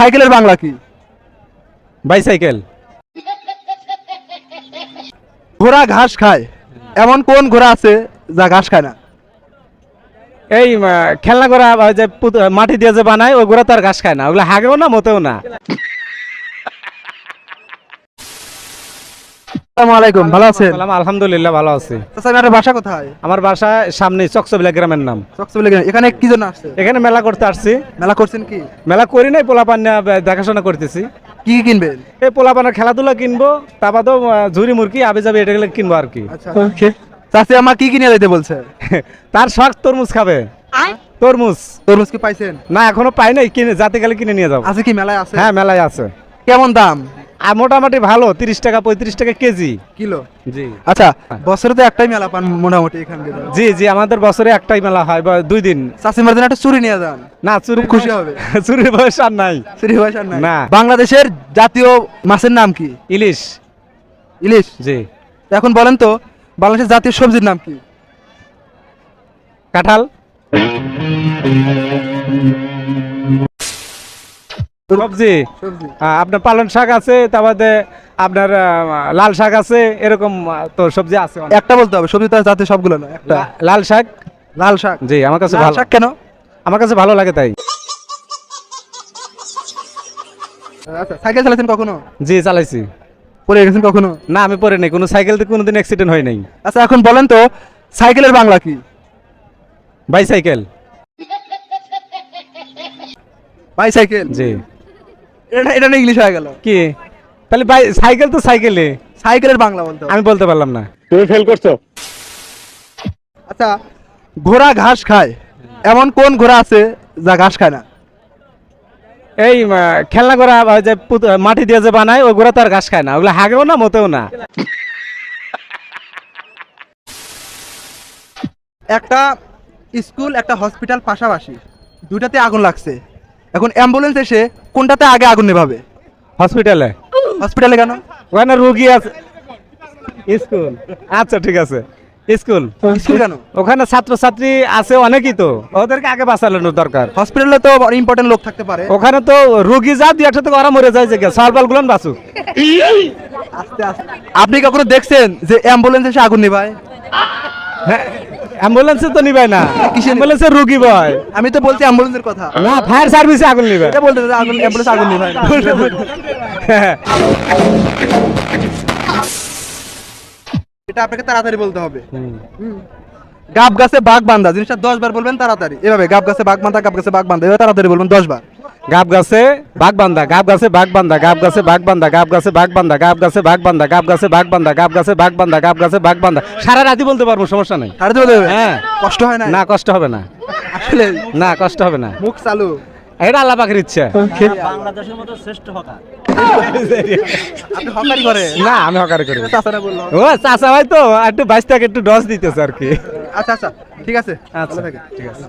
সাইকেলের বাংলা কি? বাইসাইকেল। ঘোড়া ঘাস খায়। এমন কোন ঘোড়া আছে যা ঘাস খায় না? এই খেলনা করা যে মাটি দিয়ে যে বানায় ওই ঘোড়া তো আর ঘাস খায় না। ওগুলো হাগেও না মতেও না। আসসালামু আলাইকুম ভালো আছেন? আলহামদুলিল্লাহ ভালো আছি। আপনার বাসা কোথায়? আমার বাসা সামনে চকচবিলা গ্রামের নাম। চকচবলে এখানে কি জন্য আসছে? এখানে মেলা করতে আসছি। মেলা করছেন কি? মেলা করি নাই পোলাপান দেখাশোনা করতেছি। কি কি কিনবেন? এই পোলাপানের খেলাধুলা কিনবো তা আহ, ঝুরি মুরগি আবে যাবে এটা কিনবো আর কি। আচ্ছা চাচি আমার কি কিনে দিতে বলছে? তার শখ তরমুজ খাবে। তরমুজ। তরমুজ কি পাইছেন? না এখনও পাই নাই কিনে যাতে গেলে কিনে নিয়ে যাব। আছে কি মেলায় আছে? হ্যাঁ মেলায় আছে। কেমন দাম? আর মোটামুটি ভালো তিরিশ টাকা পঁয়ত্রিশ টাকা কেজি। কিলো? জি। আচ্ছা বছরে তো একটাই মেলা পান মোটামুটি এখানে জি জি আমাদের বছরে একটাই মেলা হয় বা দুই দিন। চাষিমার জন্য একটা চুরি নিয়ে যান? না চুরি খুশি হবে। চুরি বয়স আর নাই। চুরি বয়স আর নাই? না। বাংলাদেশের জাতীয় মাছের নাম কি? ইলিশ। ইলিশ? জি। এখন বলেন তো বাংলাদেশের জাতীয় সবজির নাম কি? কাঁঠাল। সবজি। আপনার পালন শাক আছে তার বাদে আপনার লাল শাক আছে এরকম তো সবজি আছে একটা বলতে হবে সবজি তো আর জাতীয় সবগুলো না একটা। লাল শাক? লাল শাক। জি আমার কাছে ভালো। শাক কেন? আমার কাছে ভালো লাগে তাই। আচ্ছা সাইকেল চালাচ্ছেন কখনো? জি চালাইছি। পরে গেছেন কখনো? না আমি পরে নাই কোনো সাইকেলতে কোনোদিন অ্যাক্সিডেন্ট হয় নাই। আচ্ছা এখন বলেন তো সাইকেলের বাংলা কি? বাইসাইকেল। বাইসাইকেল? জি। এটা এটা না ইংলিশ হয়ে গেল। কি? তাহলে বাই সাইকেল তো সাইকেলে। সাইকেলের বাংলা বলতে আমি বলতে পারলাম না। আচ্ছা ঘোড়া ঘাস খায়। এমন কোন ঘোড়া আছে যা ঘাস খায় না? এই খেলনা ওই যে মাটি দিয়ে যে বানায় ওগুলো তো আর ঘাস খায় না। ওগুলো হাগেও না মতেও না। একটা স্কুল একটা হসপিটাল পাশাপাশি। দুটাতে আগুন লাগছে। এখন অ্যাম্বুলেন্স এসে কোনটাতে আগে আগুন নেভাবে? হসপিটালে। হসপিটালে কেন? ওখানে রুগী আছে। স্কুল। আচ্ছা ঠিক আছে। স্কুল। স্কুল কেন? ওখানে ছাত্রছাত্রী আছে অনেকই তো। ওদেরকে আগে বাঁচানোর দরকার। হসপিটালে তো ইম্পর্টেন্ট লোক থাকতে পারে। ওখানে তো রুগী যা দুই একটা থেকে ওরা মরে যায় যে সালবালগুলো বাঁচুক। আপনি কখনো দেখছেন যে অ্যাম্বুলেন্স এসে আগুন নেভায়? হ্যাঁ। অ্যাম্বুলেন্সে তো নিবে না। অ্যাম্বুলেন্সে রোগী বয় আমি তো বলছি অ্যাম্বুলেন্সের কথা। না ফায়ার সার্ভিসে আগুন নিবে। এটা বলতে আগুন অ্যাম্বুলেন্স আগুন নিবে। এটা আপনাকে তাড়াতাড়ি বলতে হবে। গাব গাছে বাঘ বান্ধা জিনিসটা দশ বার বলবেন তাড়াতাড়ি। এভাবে গাব গাছে বাঘ বান্ধা গাব গাছে বাঘ বান্ধা এভাবে তাড়াতাড়ি বলবেন দশ বার। গাব গাছে বাঘ বান্ধা গাব গাছে বাঘ বান্ধা গাব গাছে বাঘ বান্ধা গাব গাছে বাঘ বান্ধা গাব গাছে বাঘ বান্ধা গাব গাছে বাঘ বান্ধা গাব গাছে বাঘ বান্ধা গাব গাছে বাঘ বান্ধা সারা রাতি বলতে পারব সমস্যা নাই। তাড়াতাড়ি বলতে হ্যাঁ। কষ্ট হয় না? না কষ্ট হবে না। আসলে না কষ্ট হবে না। মুখ চালু। এটা আল্লাহ পাখির ইচ্ছা। বাংলাদেশের মতো শ্রেষ্ঠ আপনি হকারি করে? না আমি হকারে করি। চাচারা বলল? ও চাচা ভাই তো একটু বাইশ টাকা একটু ডস দিতেছে আর কি। আচ্ছা আচ্ছা ঠিক আছে। আচ্ছা ঠিক আছে।